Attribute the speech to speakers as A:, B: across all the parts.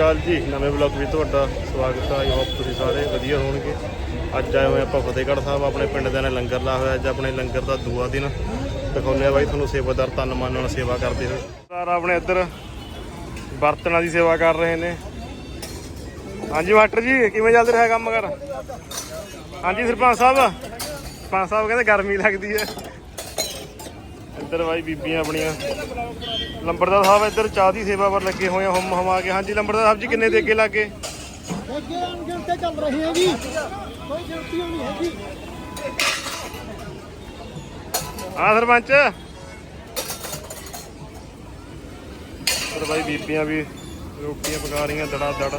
A: ਅਕਾਲ ਜੀ, ਨਵੇਂ ਵਲੌਗ ਵਿੱਚ ਤੁਹਾਡਾ ਸਵਾਗਤ ਹੈ ਆਈ ਹੋਪ ਤੁਸੀਂ ਸਾਰੇ ਵਧੀਆ ਹੋਣਗੇ। ਅੱਜ ਆਏ ਹੋਏ ਆਪਾਂ ਫਤਿਹਗੜ੍ਹ ਸਾਹਿਬ, ਆਪਣੇ ਪਿੰਡ ਦੇ ਨੇ ਲੰਗਰ ਲਾਇਆ ਹੋਇਆ, ਅੱਜ ਆਪਣੇ ਲੰਗਰ ਦਾ ਦੂਆ ਦਿਨ। ਦਿਖਾਉਂਦੇ ਆ ਬਾਈ ਤੁਹਾਨੂੰ ਸੇਵਾਦਾਰ ਤਨ ਮਨ ਨਾਲ ਸੇਵਾ ਕਰਦੇ ਹੋਏ। ਸਰ ਆਪਣੇ ਇੱਧਰ ਬਰਤਨਾਂ ਦੀ ਸੇਵਾ ਕਰ ਰਹੇ ਨੇ। ਹਾਂਜੀ, ਮਾਸਟਰ ਜੀ, ਕਿਵੇਂ ਚੱਲ ਰਿਹਾ ਕੰਮ ਕਰ ਹਾਂਜੀ, ਸਰਪੰਚ ਸਾਹਿਬ। ਸਰਪੰਚ ਸਾਹਿਬ ਕਹਿੰਦੇ ਗਰਮੀ ਲੱਗਦੀ ਹੈ। ਇੱਧਰ ਬਾਈ ਬੀਬੀਆਂ ਆਪਣੀਆਂ। ਲੰਬੜਦਾਰ ਸਾਹਿਬ ਇੱਧਰ ਚਾਹ ਦੀ ਸੇਵਾ ਪਰ ਲੱਗੇ ਹੋਏ ਆ ਹਮ ਹਮਾ ਕੇ। ਹਾਂਜੀ ਲੰਬੜਦਾਰ ਸਾਹਿਬ ਜੀ ਕਿੰਨੇ ਦੇ ਅੱਗੇ ਲੱਗੇ?
B: ਅੱਗੇ ਅਣਗਿਣਤੇ ਚੱਲ ਰਹੇ ਹੈ ਜੀ। ਕੋਈ ਗਿਣਤੀ ਨਹੀਂ ਹੈਗੀ।
A: ਹਾਂ ਸਰਪੰਚ। ਬਾਈ ਬੀਬੀਆਂ ਵੀ ਰੋਟੀਆਂ ਪਕਾ ਰਹੀਆਂ ਦੜਾ ਦੜ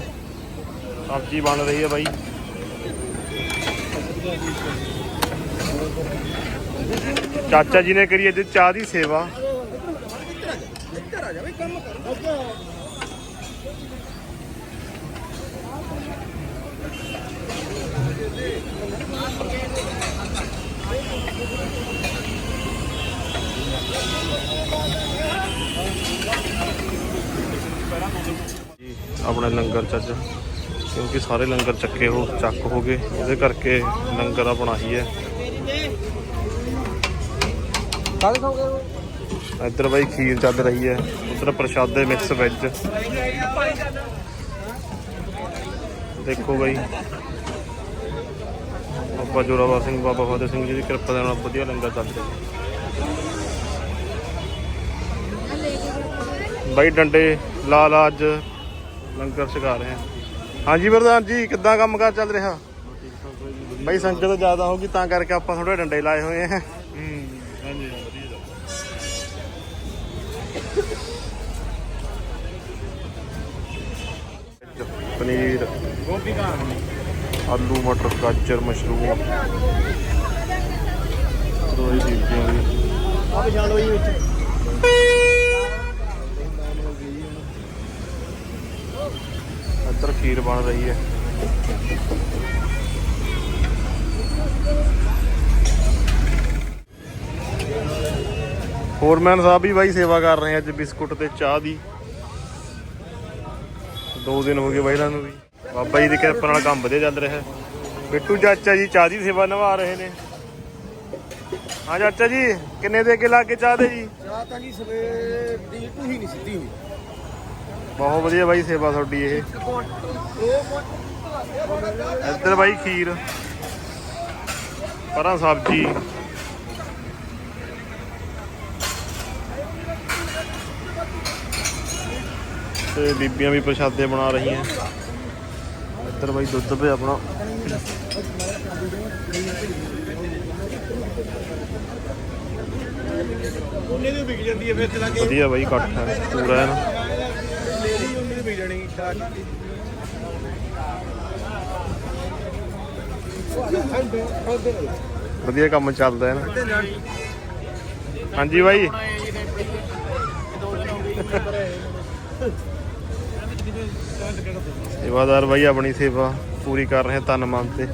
A: ਸਬਜ਼ੀ ਬਣ ਰਹੀ ਹੈ ਬਾਈ। ਚਾਚਾ ਜੀ ਨੇ ਕਰੀ ਅੱਜ ਚਾਹ ਦੀ ਸੇਵਾ। ਜੀ, ਆਪਣਾ ਲੰਗਰ ਚੱਜ ਕਿਉਂਕਿ ਸਾਰੇ ਲੰਗਰ ਚੱਕੇ ਹੋ ਚੱਕ ਹੋ ਗਏ। ਉਹਦੇ ਕਰਕੇ ਲੰਗਰ ਆਪਣਾ ਹੀ ਹੈ।
B: ਕਾਹਦੇ ਖਾਓਗੇ?
A: ਇੱਧਰ ਬਾਈ ਖੀਰ ਚੱਲ ਰਹੀ ਹੈ। ਉੱਧਰ ਪ੍ਰਸ਼ਾਦੇ ਮਿਕਸ ਵੈਜ ਦੇਖੋ ਬਾਈ। ਬਾਬਾ ਜੋਰਾਵਰ ਸਿੰਘ ਬਾਬਾ ਫਤਿਹ ਸਿੰਘ ਜੀ ਦੀ ਕਿਰਪਾ ਦੇ ਨਾਲ ਵਧੀਆ ਲੰਗਰ ਚੱਲ ਰਿਹਾ। ਬਾਈ ਡੰਡੇ ਲਾ ਲਾ ਅੱਜ। ਲੰਗਰ ਛਕਾ ਰਹੇ ਹਾਂ। ਹਾਂਜੀ ਪ੍ਰਧਾਨ ਜੀ ਕਿੱਦਾਂ ਕੰਮ ਕਾਰ ਚੱਲ ਰਿਹਾ? ਬਾਈ ਸੰਗਤ ਜ਼ਿਆਦਾ ਹੋਗੀ ਤਾਂ ਕਰਕੇ ਆਪਾਂ ਥੋੜੇ ਡੰਡੇ ਲਾਏ ਹੋਏ ਆ ਪਨੀਰ।
B: ਗੋਭੀ ਕਾ
A: ਆਲੂ ਮਟਰ, ਗਾਜਰ, ਮਸ਼ਰੂਮ। ਦੋਈ ਚੀਜ਼ਾਂ ਵੀ
B: ਆ ਵਿਛਾਲੋ ਜੀ ਵਿੱਚ
A: ਇੱਧਰ ਖੀਰ ਬਣ ਰਹੀ ਹੈ। ਫੋਰਮੈਨ ਸਾਹਿਬ ਵੀ ਬਾਈ ਸੇਵਾ ਕਰ ਰਹੇ ਅੱਜ ਬਿਸਕੁਟ ਤੇ ਚਾਹ ਦੀ। ਦੋ ਦਿਨ ਹੋ ਗਏ ਬਾਈ ਇਹਨਾਂ ਨੂੰ ਵੀ। ਬਾਬਾ ਜੀ ਦੀ ਕਿਰਪਾ ਨਾਲ ਕੰਮ ਵਧੀਆ ਚੱਲ ਰਿਹਾ। ਬਿੱਟੂ ਚਾਚਾ ਜੀ ਚਾਹ ਦੀ ਸੇਵਾ ਨਿਭਾ ਰਹੇ ਨੇ। ਹਾਂ ਚਾਚਾ ਜੀ ਕਿੰਨੇ ਦੇ ਅੱਗੇ ਲਾ ਕੇ ਚਾਹ ਦੇ ਜੀ?
B: ਚਾਹ ਤਾਂ ਜੀ ਸਵੇਰ ਦੀ ਟੂਹੀ ਨਹੀਂ ਸਿੱਧੀ ਹੋਈ।
A: ਬਹੁਤ ਵਧੀਆ ਬਾਈ ਸੇਵਾ ਤੁਹਾਡੀ ਇਹ। ਇੱਧਰ ਬਾਈ ਖੀਰ। ਪਰਾਂ ਸਬਜ਼ੀ। ਤੇ ਬੀਬੀਆਂ ਵੀ ਪ੍ਰਸ਼ਾਦੇ ਬਣਾ ਰਹੀਆਂ। ਇੱਧਰ ਬਾਈ ਦੁੱਧ ਪਿਆ ਆਪਣਾ।
B: ਉਹਨੇ ਦੀ ਵਿਕ ਜਾਂਦੀ ਹੈ ਫਿਰ ਚਲਾ ਕੇ
A: ਵਧੀਆ ਬਾਈ, ਇਕੱਠ ਹੈ, ਪੂਰਾ ਹੈ ਨਾ।
B: ਲੇਡੀ ਉਹਨੇ ਦੀ ਵਿਕ ਜਾਣੀ ਖਾ
A: ਵਧੀਆ ਕੰਮ ਚੱਲਦਾ ਹੈ ਨਾ। ਹਾਂਜੀ ਬਾਈ। ਸੇਵਾਦਾਰ ਬਾਈ ਆਪਣੀ ਸੇਵਾ ਪੂਰੀ ਕਰ ਰਹੇ ਧੰਨ ਮਨ ਤੇ।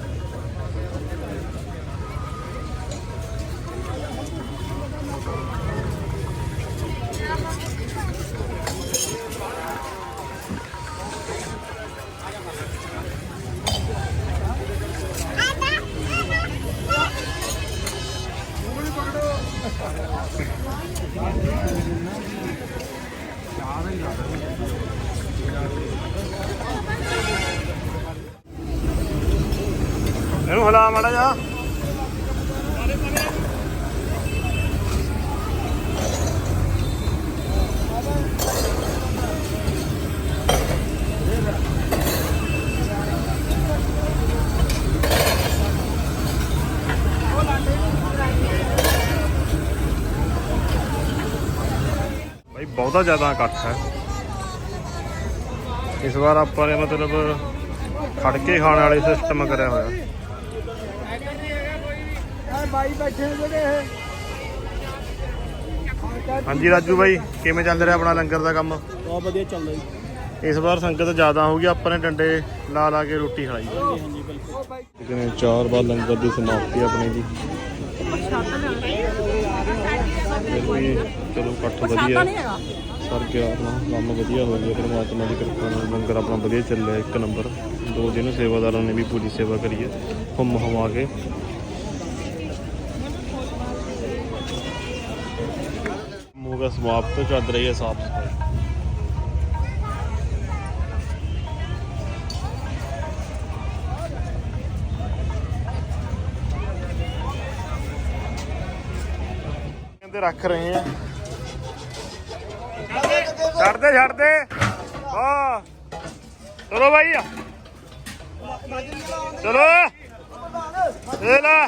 A: ਇਹਨੂੰ ਹਲਾ ਮਾੜਾ ਜਾ ਭਾਈ ਬਹੁਤਾ ਜ਼ਿਆਦਾ ਇਕੱਠ ਹੈ। ਇਸ ਵਾਰ ਆਪਾਂ ਨੇ ਮਤਲਬ ਖੜ ਕੇ ਖਾਣ ਵਾਲੇ ਸਿਸਟਮ ਕਰਿਆ ਹੋਇਆ।
B: ਬਾਈ ਬੈਠੇ ਨੇ ਜਿਹੜੇ ਇਹ।
A: ਹਾਂਜੀ ਰਾਜੂ ਬਾਈ ਕਿਵੇਂ ਚੱਲ ਰਿਹਾ ਆਪਣਾ ਲੰਗਰ ਦਾ ਕੰਮ?
B: ਬਹੁਤ ਵਧੀਆ ਚੱਲਦਾ ਜੀ।
A: ਇਸ ਵਾਰ ਸੰਗਤ ਜ਼ਿਆਦਾ ਹੋ ਗਈ ਆਪਾਂ ਨੇ ਡੰਡੇ ਲਾ ਲਾ ਕੇ ਰੋਟੀ ਖਾਈ
B: ਹਾਂਜੀ ਬਿਲਕੁਲ।
A: ਕਿਨੇ ਚਾਰ ਵਾਰ ਲੰਗਰ ਦੀ ਸਮਾਪਤੀ ਆਪਣੀ ਵੀ ਚਲੋ ਇਕੱਠ ਵਧੀਆ। ਹੈ। ਸਰ ਗਿਆ ਆਪਣਾ ਕੰਮ ਵਧੀਆ ਹੋ ਗਿਆ ਪਰਮਾਤਮਾ ਦੀ ਕਿਰਪਾ ਨਾਲ ਲੰਗਰ ਆਪਣਾ ਵਧੀਆ ਚੱਲਿਆ ਇੱਕ ਨੰਬਰ। ਦੋ ਦਿਨ ਸੇਵਾਦਾਰਾਂ ਨੇ ਵੀ ਪੂਰੀ ਸੇਵਾ ਕਰੀ ਹੈ ਹੁਮ ਹਮਾ ਕੇ। ਮੂਗਾ ਸਮਾਪਤ ਚੱਲ ਰਹੀ ਹੈ ਸਾਫ਼ ਸਫ਼ਾਈ। ਕਹਿੰਦੇ ਰੱਖ ਰਹੇ ਆ। ਛੱਡ ਦੇ ਛੱਡ ਦੇ ਵਾਹ ਚਲੋ ਭਾਈ ਚਲੋ। ਇਹ ਲੈ।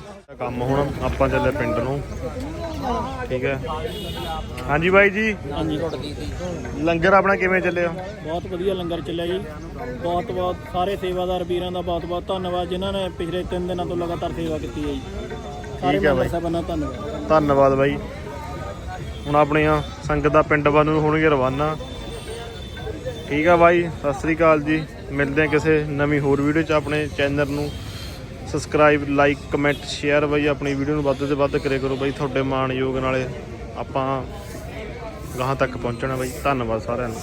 A: ਕੰਮ ਹੁਣ ਆਪਾਂ ਚੱਲੇ ਪਿੰਡ ਨੂੰ। ਠੀਕ ਹੈ। ਹਾਂਜੀ ਬਾਈ ਜੀ।
B: ਹਾਂਜੀ
A: ਲੰਗਰ ਆਪਣਾ ਕਿਵੇਂ ਚੱਲਿਆ?
B: ਬਹੁਤ ਵਧੀਆ ਲੰਗਰ ਚੱਲਿਆ ਜੀ। ਬਹੁਤ ਬਹੁਤ ਸਾਰੇ ਸੇਵਾਦਾਰ ਵੀਰਾਂ ਦਾ ਬਹੁਤ ਬਹੁਤ ਧੰਨਵਾਦ ਜਿਨ੍ਹਾਂ ਨੇ ਪਿਛਲੇ 3 ਦਿਨਾਂ ਤੋਂ ਲਗਾਤਾਰ ਸੇਵਾ ਕੀਤੀ ਹੈ ਜੀ।
A: ਠੀਕ ਹੈ ਬਾਈ।
B: ਸਾਹਿਬਾਨਾਂ ਧੰਨਵਾਦ।
A: ਧੰਨਵਾਦ ਬਾਈ। ਹੁਣ ਆਪਣੀਆਂ ਸੰਗਤ ਦਾ ਪਿੰਡ ਵੱਲ ਨੂੰ ਹੋਣਗੇ ਰਵਾਨਾ। ਠੀਕ ਆ ਬਾਈ ਸਤਿ ਸ੍ਰੀ ਅਕਾਲ ਜੀ। ਮਿਲਦੇ ਆ ਕਿਸੇ ਨਵੀਂ ਹੋਰ ਵੀਡੀਓ 'ਚ ਆਪਣੇ ਚੈਨਲ ਨੂੰ। ਸਬਸਕ੍ਰਾਈਬ ਲਾਈਕ ਕਮੈਂਟ ਸ਼ੇਅਰ ਬਾਈ, ਆਪਣੀ ਵੀਡੀਓ ਨੂੰ ਵੱਧ ਤੋਂ ਵੱਧ ਕਰਿਆ ਕਰੋ ਬਾਈ, ਤੁਹਾਡੇ ਮਾਣਯੋਗ ਨਾਲੇ ਆਪਾਂ ਗਾਹਾਂ ਤੱਕ ਪਹੁੰਚਣਾ ਬਾਈ। ਧੰਨਵਾਦ ਸਾਰਿਆਂ ਨੂੰ।